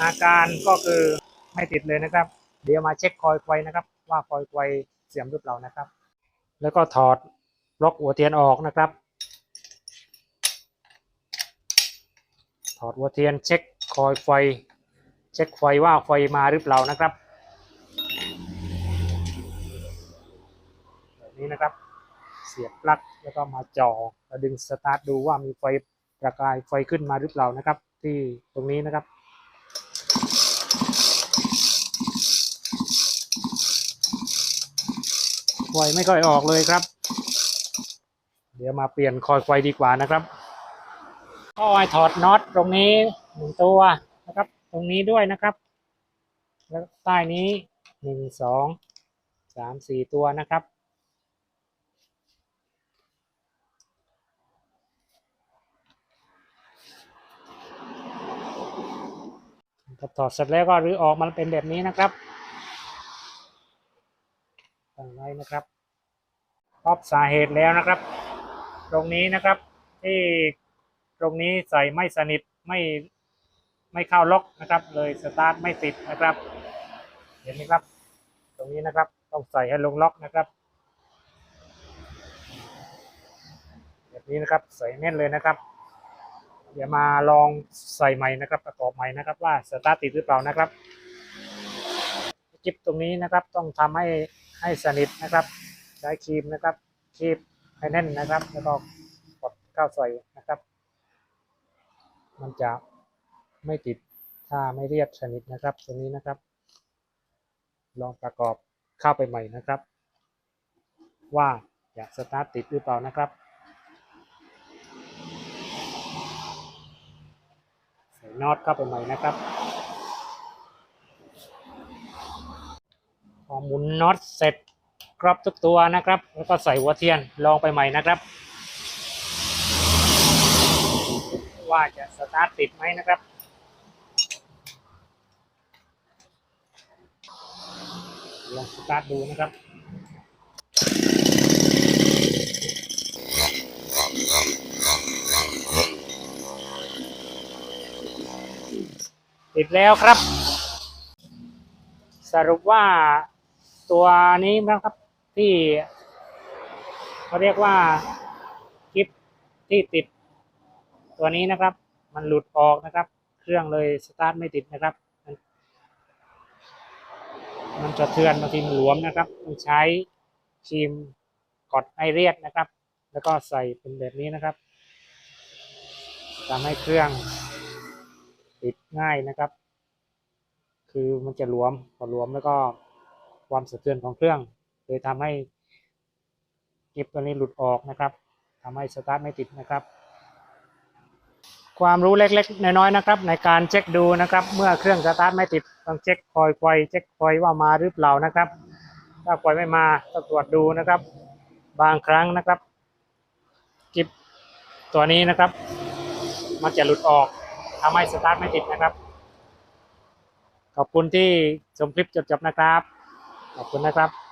อาการก็คือไม่ติดเลยนะครับ เดี๋ยวมาเช็คคอยไฟนะครับ ว่าคอยไฟเสียมหรือเปล่านะครับ แล้วก็ถอดบล็อกหัวเทียนออกนะครับ ถอดหัวเทียนเช็คคอยไฟ เช็คไฟว่าไฟมาหรือเปล่านะครับแบบนี้นะครับ เสียบปลั๊กแล้วก็มาจ่อแล้วดึงสตาร์ทดูว่ามีไฟประกายไฟขึ้นมาหรือเปล่านะครับ ที่ตรงนี้นะครับ ไฟไม่ค่อยออกเลยครับ เดี๋ยวมาเปลี่ยนคอยไฟดีกว่านะครับก็ให้ถอดน็อตตรงนี้หนึ่งตัวนะครับ ตรงนี้ด้วยนะครับ แล้วใต้นี้หนึ่งสองสามสี่ตัวนะครับถอดเสร็จแล้วก็รื้อออกมันเป็นแบบนี้นะครับ ตั้งไว้นะครับพบสาเหตุแล้วนะครับ ตรงนี้นะครับที่ตรงนี้ใส่ไม่สนิทไม่ไม่เข้าล็อกนะครับ เลยสตาร์ทไม่ติดนะครับ เห็นไหมครับ ตรงนี้นะครับต้องใส่ให้ลงล็อกนะครับแบบนี้นะครับใส่แน่นเลยนะครับเดี๋ยวมาลองใส่ใหม่นะครับ ประกอบใหม่นะครับ ว่าสตาร์ทติดหรือเปล่านะครับจิ๊บตรงนี้นะครับต้องทำให้ ให้สนิทนะครับใช้ครีมนะครับครีมให้แน่นนะครับ แล้วก็กดเข้าใส่นะครับ มันจะไม่ติดถ้าไม่เรียบสนิทนะครับตรงนี้นะครับ ลองประกอบเข้าไปใหม่นะครับ ว่าอยากสตาร์ทติดหรือเปล่านะครับใส่น็อตเข้าไปใหม่นะครับ พอหมุนน็อตเสร็จครบทุกตัวนะครับ แล้วก็ใส่หัวเทียนลองไปใหม่นะครับ ว่าจะสตาร์ทติดไหมนะครับลองสตาร์ทดูนะครับติดแล้วครับ สรุปว่า ตัวนี้นะครับที่เขาเรียกว่ากิฟที่ติด ตัวนี้นะครับ มันหลุดออกนะครับ เครื่องเลยสตาร์ทไม่ติดนะครับมันมันจะเทือนบางทีมันหลวมนะครับต้องใช้ครีมกดให้เรียดนะครับ แล้วก็ใส่เป็นแบบนี้นะครับทำให้เครื่องติดง่ายนะครับ คือมันจะหลวมพอหลวมแล้วก็ ความสะเทือนของเครื่องเลยทำให้กิฟตัวนี้หลุดออกนะครับทำให้สตาร์ทไม่ติดนะครับ ความรู้เล็กๆน้อยๆนะครับ ในการเช็คดูนะครับ เมื่อเครื่องสตาร์ทไม่ติดต้องเช็คคอยไฟเช็คคอยว่ามาหรือเปล่านะครับ ถ้าคอยไม่มาก็ตรวจดูนะครับ บางครั้งนะครับกิฟตัวนี้นะครับ มันจะหลุดออกทำให้สตาร์ทไม่ติดนะครับ ขอบคุณที่ชมคลิปจบๆนะครับ ขอบคุณนะครับ